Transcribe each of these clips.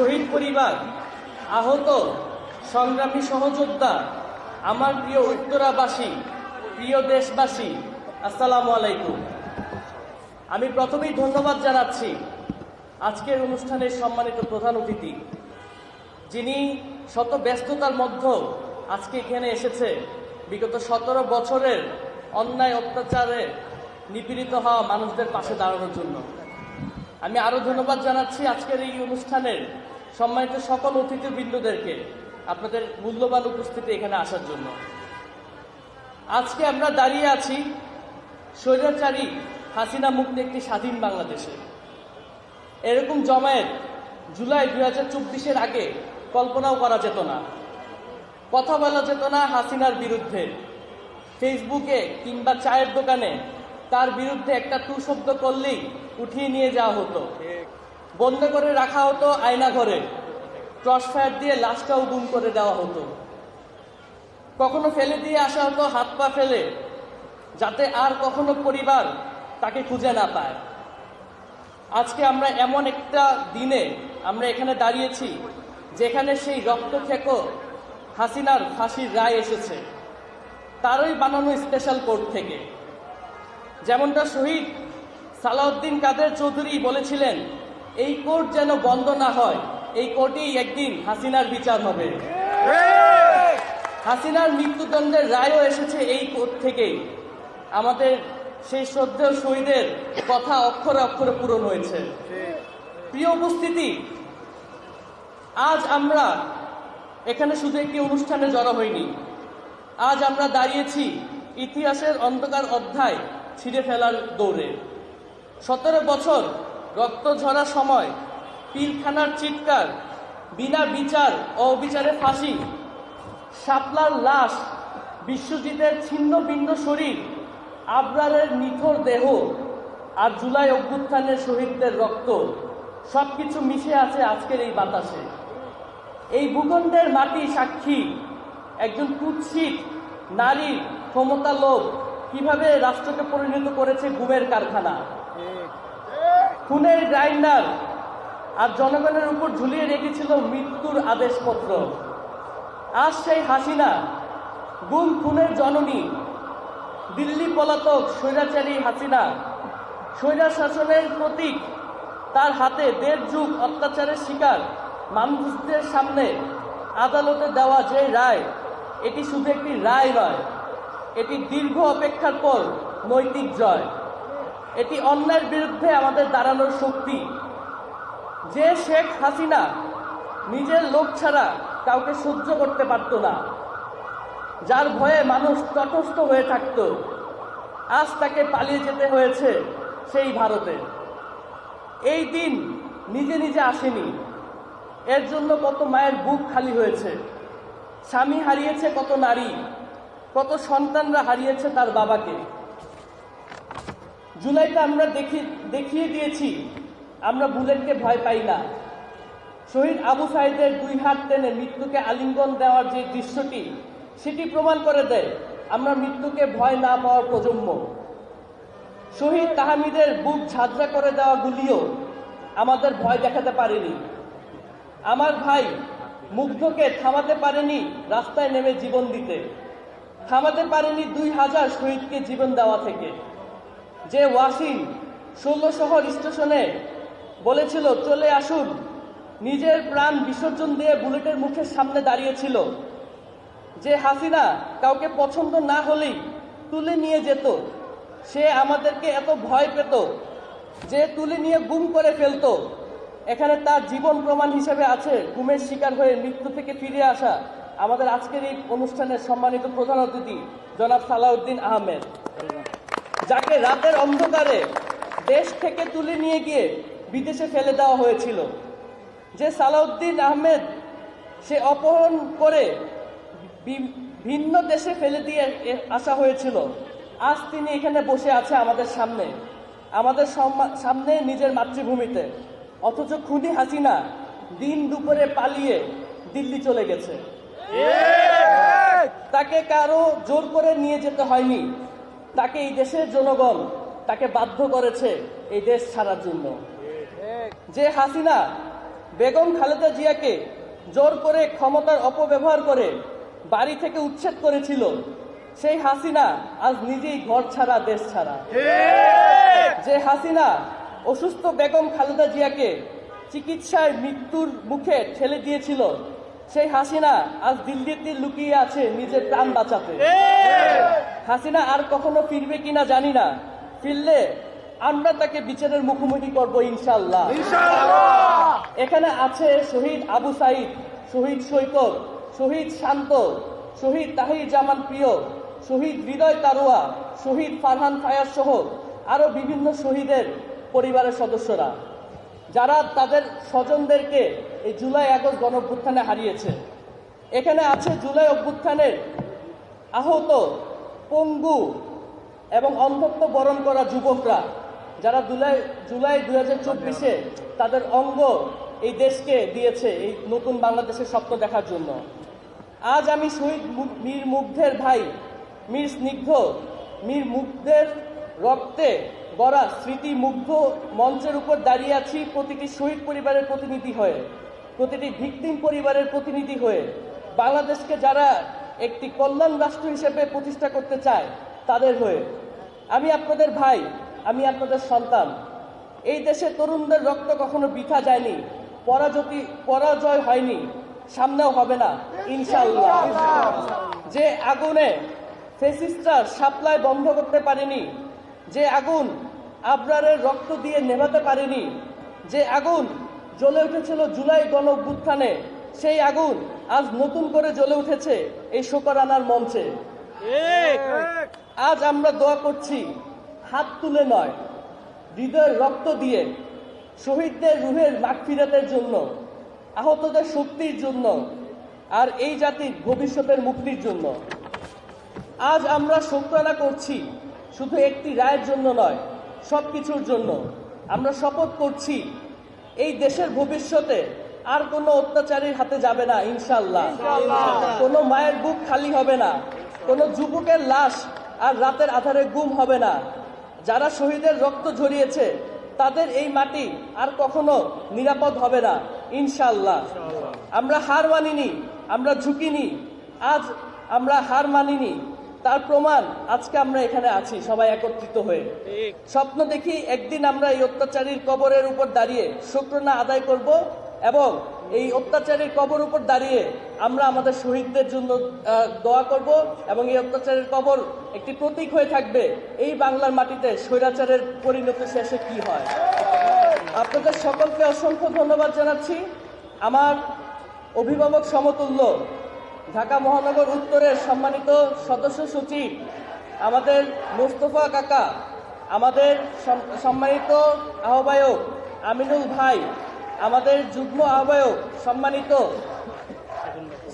শহীদ পরিবার, আহত, সংগ্রামী সহযোদ্ধা, আমার প্রিয় উত্তরাবাসী, প্রিয় দেশবাসী, আসসালামু আলাইকুম। আমি প্রথমেই ধন্যবাদ জানাচ্ছি আজকের অনুষ্ঠানের সম্মানিত প্রধান অতিথি, যিনি শত ব্যস্ততার মধ্যেও আজকে এখানে এসেছে। বিগত সতেরো বছরের অন্যায় অত্যাচারে নিপীড়িত হওয়া মানুষদের পাশে দাঁড়ানোর জন্য। আমি আরও ধন্যবাদ জানাচ্ছি আজকের এই অনুষ্ঠানের সম্মানিত সকল অতিথিবৃন্দদেরকে আপনাদের মূল্যবান উপস্থিতি এখানে আসার জন্য। আজকে আমরা দাঁড়িয়ে আছি স্বৈরাচারী হাসিনা মুক্ত একটি স্বাধীন বাংলাদেশে। এরকম জমায়েত জুলাই দুই হাজার চব্বিশের আগে কল্পনাও করা যেত না। কথা বলা যেত না হাসিনার বিরুদ্ধে। ফেসবুকে কিংবা চায়ের দোকানে তার বিরুদ্ধে একটা টু শব্দ করলেই উঠিয়ে নিয়ে যাওয়া হতো। বন্ধ করে রাখা হতো আয়না ঘরে। ক্রস ফায়ার দিয়ে লাশটাও গুম করে দেওয়া হতো। কখনো ফেলে দিয়ে আসা হতো হাত পা ফেলে যাতে আর কখনো পরিবার তাকে খুঁজে না পায়। আজকে আমরা এমন একটা দিনে আমরা এখানে দাঁড়িয়েছি যেখানে সেই রক্ত রক্তক্ষেক হাসিনার ফাঁসির রায় এসেছে। তারই বানানো স্পেশাল কোর্ট থেকে। যেমনটা শহীদ সালাউদ্দিন কাদের চৌধুরী বলেছিলেন, এই কোর্ট যেন বন্ধ না হয়, এই কোর্টেই একদিন হাসিনার বিচার হবে। হাসিনার মৃত্যুদণ্ডের রায়ও এসেছে এই কোর্ট থেকেই আমাদের সেই শ্রদ্ধেয় শহীদের কথা অক্ষরে অক্ষরে পূরণ হয়েছে। প্রিয় উপস্থিতি, আজ আমরা এখানে শুধু একটি অনুষ্ঠানে জড়ো হইনি। আজ আমরা দাঁড়িয়েছি ইতিহাসের অন্ধকার অধ্যায় ছিঁড়ে ফেলার দৌড়ে। সতেরো বছর রক্ত ঝরা সময় পিলখানার চিৎকার, বিনা বিচার অবিচারে ফাঁসি, শাপলার লাশ, বিশ্বজিতের ছিন্ন ভিন্ন শরীর, আবরারের নিথর দেহ আর জুলাই অভ্যুত্থানের শহীদদের রক্ত সব কিছু মিশে আছে আজকের এই বাতাসে। এই ভূখণ্ডের মাটি সাক্ষী একজন কুৎসিত নারীর ক্ষমতা লোভ কীভাবে রাষ্ট্রকে পরিণত করেছে গুমের কারখানা? খুনের গ্রাইন্ডার আর জনগণের উপর ঝুলিয়ে রেখেছিল মৃত্যুর আদেশপত্র। আজ সেই হাসিনা, গুম খুনের জননী, দিল্লি পলাতক স্বৈরাচারী হাসিনা, স্বৈরা শাসনের প্রতীক, তার হাতে দেড় যুগ অত্যাচারের শিকার, মানুষদের সামনে আদালতে দেওয়া যে রায়, এটি শুধু একটি রায় নয় এটি দীর্ঘ অপেক্ষার পর নৈতিক জয়। এটি অন্যায়ের বিরুদ্ধে আমাদের দাঁড়ানোর শক্তি। যে শেখ হাসিনা নিজের লোক ছাড়া কাউকে সহ্য করতে পারত না, যার ভয়ে মানুষ তটস্থ হয়ে থাকত, আজ তাকে পালিয়ে যেতে হয়েছে সেই ভারতে। এই দিন নিজে নিজে আসেনি। এর জন্য কত মায়ের বুক খালি হয়েছে। স্বামী হারিয়েছে কত নারী। কত সন্তানরা হারিয়েছে তার বাবাকে। জুলাইতে আমরা দেখি, দেখিয়ে দিয়েছি, আমরা বুলেটকে ভয় পাই না। শহীদ আবু সাইদের দুই হাত টেনে মৃত্যুকে আলিঙ্গন দেওয়ার যে দৃশ্যটি, সেটি প্রমাণ করে দেয়, আমরা মৃত্যুকে ভয় না পাওয়ার প্রজন্ম। শহীদ তাহামিদের বুক ঝাঁঝরা করে দেওয়া গুলিও আমাদের ভয় দেখাতে পারেনি। আমার ভাই মুগ্ধকে থামাতে পারেনি রাস্তায় নেমে জীবন দিতে। থামাতে পারেনি দুই হাজার শহীদকে জীবন দেওয়া থেকে। যে ওয়াসিম ষোলো শহর স্টেশনে বলেছিল, চলে আসুন। নিজের প্রাণ বিসর্জন দিয়ে বুলেটের মুখের সামনে দাঁড়িয়েছিল। যে হাসিনা কাউকে পছন্দ না হলেই তুলে নিয়ে যেত। সে আমাদেরকে এত ভয় পেত যে তুলে নিয়ে গুম করে ফেলতো। এখানে তার জীবন প্রমাণ হিসেবে আছে গুমের শিকার হয়ে মৃত্যু থেকে ফিরে আসা আমাদের আজকের এই অনুষ্ঠানের সম্মানিত প্রধান অতিথি জনাব সালাউদ্দিন আহমেদ। যাকে রাতের অন্ধকারে দেশ থেকে তুলে নিয়ে গিয়ে বিদেশে ফেলে দেওয়া হয়েছিল। যে সালাউদ্দিন আহমেদ, সে অপহরণ করে ভিন্ন দেশে ফেলে দিয়ে আসা হয়েছিল। আজ তিনি এখানে বসে আছে আমাদের সামনে। আমাদের সামনে নিজের মাতৃভূমিতে। অথচ খুনি হাসিনা দিন দুপুরে পালিয়ে দিল্লি চলে গেছে। তাকে কারও জোর করে নিয়ে যেতে হয়নি। তাকে এই দেশের জনগণ তাকে বাধ্য করেছে এই দেশ ছাড়ার জন্য। যে হাসিনা বেগম খালেদা জিয়াকে জোর করে ক্ষমতার অপব্যবহার করে বাড়ি থেকে উচ্ছেদ করেছিল, সেই হাসিনা আজ নিজেই ঘর ছাড়া, দেশ ছাড়া। যে হাসিনা অসুস্থ বেগম খালেদা জিয়াকে চিকিৎসায় মৃত্যুর মুখে ঠেলে দিয়েছিল সেই হাসিনা আজ দিল্লিতে লুকিয়ে আছে নিজের প্রাণ বাঁচাতে। হাসিনা আর কখনো ফিরবে কিনা জানি না। ফিরলে আমরা তাকে বিচারের মুখোমুখি করব ইনশাল্লাহ এখানে আছে শহীদ আবু সাইদ শহীদ সৈকত শহীদ শান্ত শহীদ তাহির জামান প্রিয় শহীদ হৃদয় তারুয়া শহীদ ফারহান ফায়ার সহ আরও বিভিন্ন শহীদের পরিবারের সদস্যরা। যারা তাদের স্বজনদেরকে এই জুলাই আগস্ট গণঅভ্যুত্থানে হারিয়েছে। এখানে আছে জুলাই অভ্যুত্থানের আহত পঙ্গু এবং অন্ধত্ব বরণ করা যুবকরা। যারা জুলাই জুলাই দুই হাজার চব্বিশে তাদের অঙ্গ এই দেশকে দিয়েছে এই নতুন বাংলাদেশের স্বপ্ন দেখার জন্য। আজ আমি শহীদ মীর মুগ্ধের ভাই, মীর স্নিগ্ধ, মীর মুগ্ধের রক্তে গড়া স্মৃতি মুগ্ধ মঞ্চের উপর দাঁড়িয়ে আছি প্রতিটি শহীদ পরিবারের প্রতিনিধি হয়ে, প্রতিটি ভিকটিম পরিবারের প্রতিনিধি হয়ে। বাংলাদেশকে যারা একটি কল্যাণ রাষ্ট্র হিসেবে প্রতিষ্ঠা করতে চায়, তাদের হয়ে। আমি আপনাদের ভাই, আমি আপনাদের সন্তান। এই দেশে তরুণদের রক্ত কখনো বৃথা যায়নি, পরাজতি, পরাজয় হয়নি, সামনেও হবে না, ইনশাআল্লাহ। যে আগুনে ফেসিস্টার সাপ্লাই বন্ধ করতে পারেনি, যে আগুন আবরারের রক্ত দিয়ে নেভাতে পারেনি। যে আগুন জ্বলে উঠেছিল জুলাই গণ অভ্যুত্থানে সেই আগুন আজ নতুন করে জ্বলে উঠেছে এই শোকরানার মঞ্চে। আজ আমরা দোয়া করছি, হাত তুলে নয়, হৃদয়ের রক্ত দিয়ে, শহীদদের রুহের মাগফিরাতের জন্য, আহতদের শক্তির জন্য, আর এই জাতির ভবিষ্যতের মুক্তির জন্য। আজ আমরা শোকরানা করছি, শুধু একটি রায়ের জন্য নয় সব কিছুর জন্য। আমরা শপথ করছি এই দেশের ভবিষ্যতে আর কোনো অত্যাচারীর হাতে যাবে না ইনশাল্লাহ কোনো মায়ের বুক খালি হবে না কোনো যুবকের লাশ আর রাতের আধারে গুম হবে না। যারা শহীদের রক্ত ঝরিয়েছে তাদের এই মাটি আর কখনো নিরাপদ হবে না ইনশাল্লাহ আমরা হার মানিনি আমরা ঝুঁকিনি আজ আমরা হার মানিনি। তার প্রমাণ আজকে আমরা এখানে আছি সবাই একত্রিত হয়ে। স্বপ্ন দেখি একদিন আমরা এই অত্যাচারীর কবরের উপর দাঁড়িয়ে শুক্রনা আদায় করব এবং এই অত্যাচারের কবর উপর দাঁড়িয়ে আমরা আমাদের শহীদদের জন্য দোয়া করব এবং এই অত্যাচারের কবর একটি প্রতীক হয়ে থাকবে। এই বাংলার মাটিতে স্বৈরাচারের পরিণতি শেষে কি হয়? আপনাদের সকলকে অসংখ্য ধন্যবাদ জানাচ্ছি। আমার অভিভাবক সমতুল্য ঢাকা মহানগর উত্তরের সম্মানিত সদস্য সচিব, আমাদের মোস্তফা কাকা, আমাদের সম্মানিত আহ্বায়ক আমিনুল ভাই, আমাদের যুগ্ম আহ্বায়ক সম্মানিত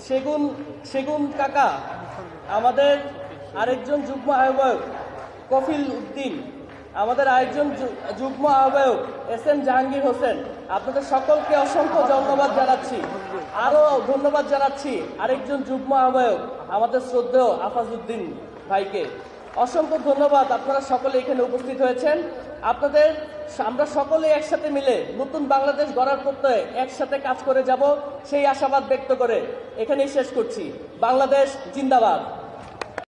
সেগুন সেগুন কাকা, আমাদের আরেকজন যুগ্ম আহ্বায়ক কফিল উদ্দিন। আমাদের আরেকজন যুগ্ম আহ্বায়ক এস এম জাহাঙ্গীর হোসেন, আপনাদের সকলকে অসংখ্য ধন্যবাদ জানাচ্ছি। আরও ধন্যবাদ জানাচ্ছি আরেকজন যুগ্ম আহ্বায়ক, আমাদের শ্রদ্ধেয় আফাজউদ্দিন ভাইকে। অসংখ্য ধন্যবাদ, আপনারা সকলে এখানে উপস্থিত হয়েছেন। আপনাদের আমরা সকলে একসাথে মিলে নতুন বাংলাদেশ গড়ার প্রত্যয়ে একসাথে কাজ করে যাব, সেই আশাবাদ ব্যক্ত করে এখানেই শেষ করছি। বাংলাদেশ জিন্দাবাদ।